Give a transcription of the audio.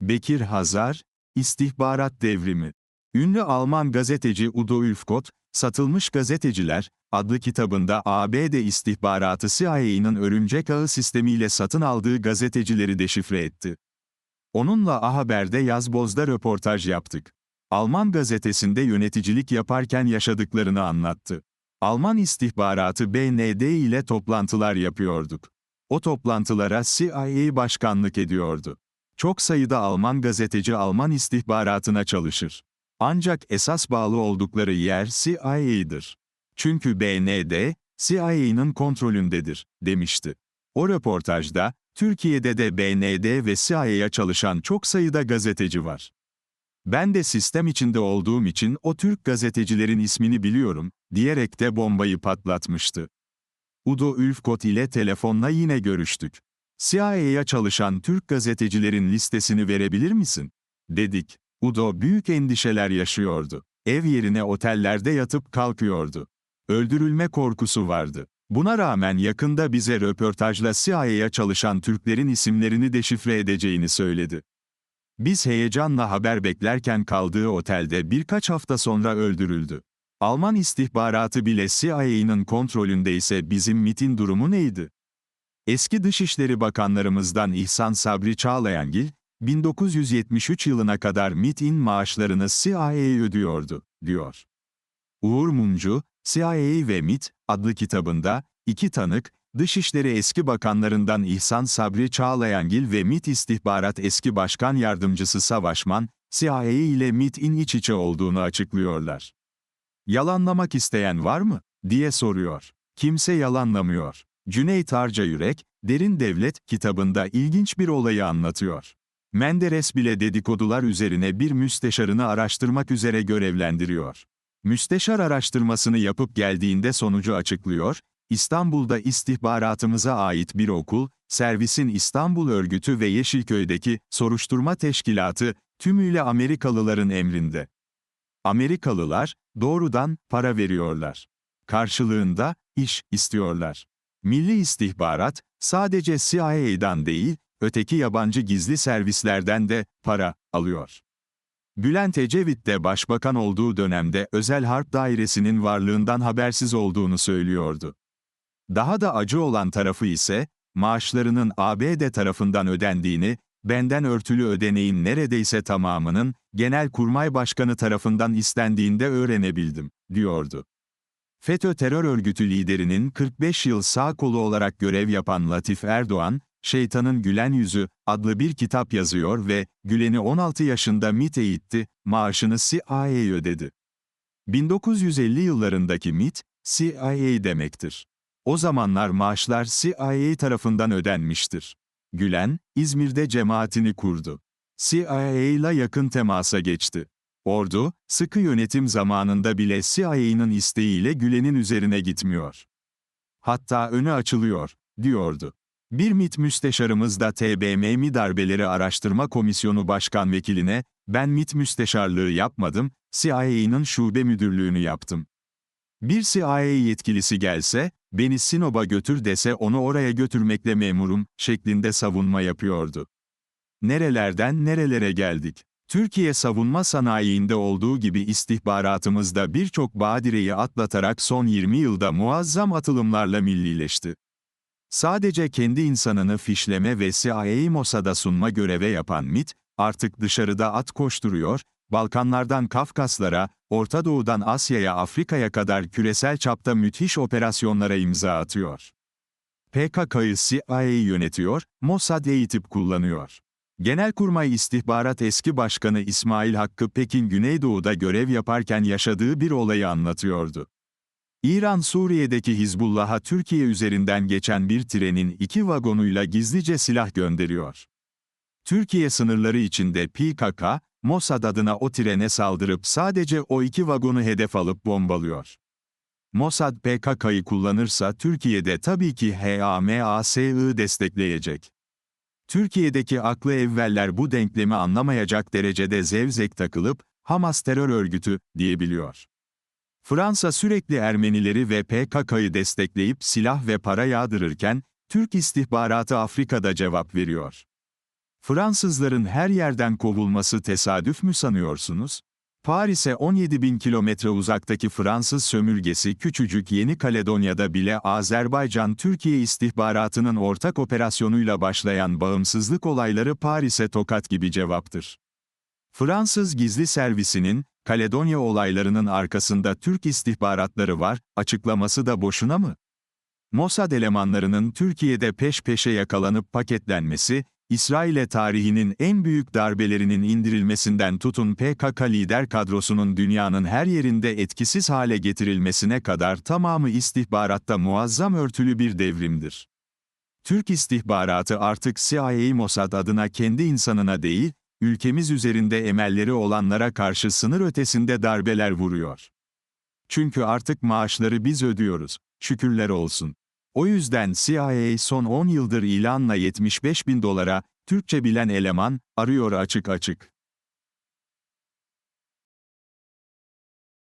Bekir Hazar, İstihbarat Devrimi. Ünlü Alman gazeteci Udo Ulfkot, Satılmış Gazeteciler, adlı kitabında ABD istihbaratı CIA'nın örümcek ağı sistemiyle satın aldığı gazetecileri deşifre etti. Onunla A Haber'de yazbozda röportaj yaptık. Alman gazetesinde yöneticilik yaparken yaşadıklarını anlattı. Alman istihbaratı BND ile toplantılar yapıyorduk. O toplantılara CIA başkanlık ediyordu. Çok sayıda Alman gazeteci Alman istihbaratına çalışır. Ancak esas bağlı oldukları yer CIA'dır. Çünkü BND, CIA'nın kontrolündedir, demişti. O röportajda, Türkiye'de de BND ve CIA'ya çalışan çok sayıda gazeteci var. Ben de sistem içinde olduğum için o Türk gazetecilerin ismini biliyorum, diyerek de bombayı patlatmıştı. Udo Ülfkot ile telefonla yine görüştük. CIA'ya çalışan Türk gazetecilerin listesini verebilir misin? Dedik. Udo büyük endişeler yaşıyordu. Ev yerine otellerde yatıp kalkıyordu. Öldürülme korkusu vardı. Buna rağmen yakında bize röportajla CIA'ya çalışan Türklerin isimlerini deşifre edeceğini söyledi. Biz heyecanla haber beklerken kaldığı otelde birkaç hafta sonra öldürüldü. Alman istihbaratı bile CIA'nın kontrolündeyse bizim MIT'in durumu neydi? Eski Dışişleri Bakanlarımızdan İhsan Sabri Çağlayangil, 1973 yılına kadar MIT'in maaşlarını CIA'ye ödüyordu, diyor. Uğur Mumcu, CIA ve MIT adlı kitabında, iki tanık, Dışişleri eski bakanlarından İhsan Sabri Çağlayangil ve MIT İstihbarat eski başkan yardımcısı Savaşman, CIA ile MIT'in iç içe olduğunu açıklıyorlar. Yalanlamak isteyen var mı? diye soruyor. Kimse yalanlamıyor. Cüneyt Arca Yürek, Derin Devlet kitabında ilginç bir olayı anlatıyor. Menderes bile dedikodular üzerine bir müsteşarını araştırmak üzere görevlendiriyor. Müsteşar araştırmasını yapıp geldiğinde sonucu açıklıyor, İstanbul'da istihbaratımıza ait bir okul, servisin İstanbul örgütü ve Yeşilköy'deki soruşturma teşkilatı tümüyle Amerikalıların emrinde. Amerikalılar doğrudan para veriyorlar. Karşılığında iş istiyorlar. Milli istihbarat sadece CIA'dan değil, öteki yabancı gizli servislerden de para alıyor. Bülent Ecevit de başbakan olduğu dönemde özel harp dairesinin varlığından habersiz olduğunu söylüyordu. Daha da acı olan tarafı ise, maaşlarının ABD tarafından ödendiğini, benden örtülü ödeneğin neredeyse tamamının, Genelkurmay Başkanı tarafından istendiğinde öğrenebildim, diyordu. FETÖ terör örgütü liderinin 45 yıl sağ kolu olarak görev yapan Latif Erdoğan, Şeytanın Gülen Yüzü adlı bir kitap yazıyor ve Gülen'i 16 yaşında MIT eğitti, maaşını CIA'ye ödedi. 1950 yıllarındaki MIT, CIA demektir. O zamanlar maaşlar CIA tarafından ödenmiştir. Gülen, İzmir'de cemaatini kurdu. CIA ile yakın temasa geçti. Ordu, sıkı yönetim zamanında bile CIA'nın isteğiyle Gülen'in üzerine gitmiyor. Hatta önü açılıyor, diyordu. Bir MİT müsteşarımız da TBMM Darbeleri Araştırma Komisyonu Başkan Vekiline, ben MİT müsteşarlığı yapmadım, CIA'nın şube müdürlüğünü yaptım. Bir CIA yetkilisi gelse, beni Sinop'a götür dese onu oraya götürmekle memurum, şeklinde savunma yapıyordu. Nerelerden nerelere geldik? Türkiye savunma sanayiinde olduğu gibi istihbaratımızda birçok badireyi atlatarak son 20 yılda muazzam atılımlarla millileşti. Sadece kendi insanını fişleme ve CIA Mossad'a sunma göreve yapan MIT, artık dışarıda at koşturuyor, Balkanlardan Kafkaslara, Orta Doğu'dan Asya'ya Afrika'ya kadar küresel çapta müthiş operasyonlara imza atıyor. PKK'yı CIA yönetiyor, Mossad eğitip kullanıyor. Genelkurmay İstihbarat Eski Başkanı İsmail Hakkı Pekin Güneydoğu'da görev yaparken yaşadığı bir olayı anlatıyordu. İran Suriye'deki Hizbullah'a Türkiye üzerinden geçen bir trenin iki vagonuyla gizlice silah gönderiyor. Türkiye sınırları içinde PKK, Mossad adına o trene saldırıp sadece o iki vagonu hedef alıp bombalıyor. Mossad PKK'yı kullanırsa Türkiye'de tabii ki HAMAS'ı destekleyecek. Türkiye'deki aklı evveller bu denklemi anlamayacak derecede zevzek takılıp, Hamas terör örgütü, diyebiliyor. Fransa sürekli Ermenileri ve PKK'yı destekleyip silah ve para yağdırırken, Türk istihbaratı Afrika'da cevap veriyor. Fransızların her yerden kovulması tesadüf mü sanıyorsunuz? Paris'e 17 bin kilometre uzaktaki Fransız sömürgesi küçücük Yeni Kaledonya'da bile Azerbaycan-Türkiye istihbaratının ortak operasyonuyla başlayan bağımsızlık olayları Paris'e tokat gibi cevaptır. Fransız gizli servisinin, Kaledonya olaylarının arkasında Türk istihbaratları var, açıklaması da boşuna mı? Mossad elemanlarının Türkiye'de peş peşe yakalanıp paketlenmesi, İsrail'e tarihinin en büyük darbelerinin indirilmesinden tutun PKK lider kadrosunun dünyanın her yerinde etkisiz hale getirilmesine kadar tamamı istihbaratta muazzam örtülü bir devrimdir. Türk istihbaratı artık CIA Mossad adına kendi insanına değil, ülkemiz üzerinde emelleri olanlara karşı sınır ötesinde darbeler vuruyor. Çünkü artık maaşları biz ödüyoruz, şükürler olsun. O yüzden CIA son 10 yıldır ilanla 75 bin dolara, Türkçe bilen eleman, arıyor açık açık.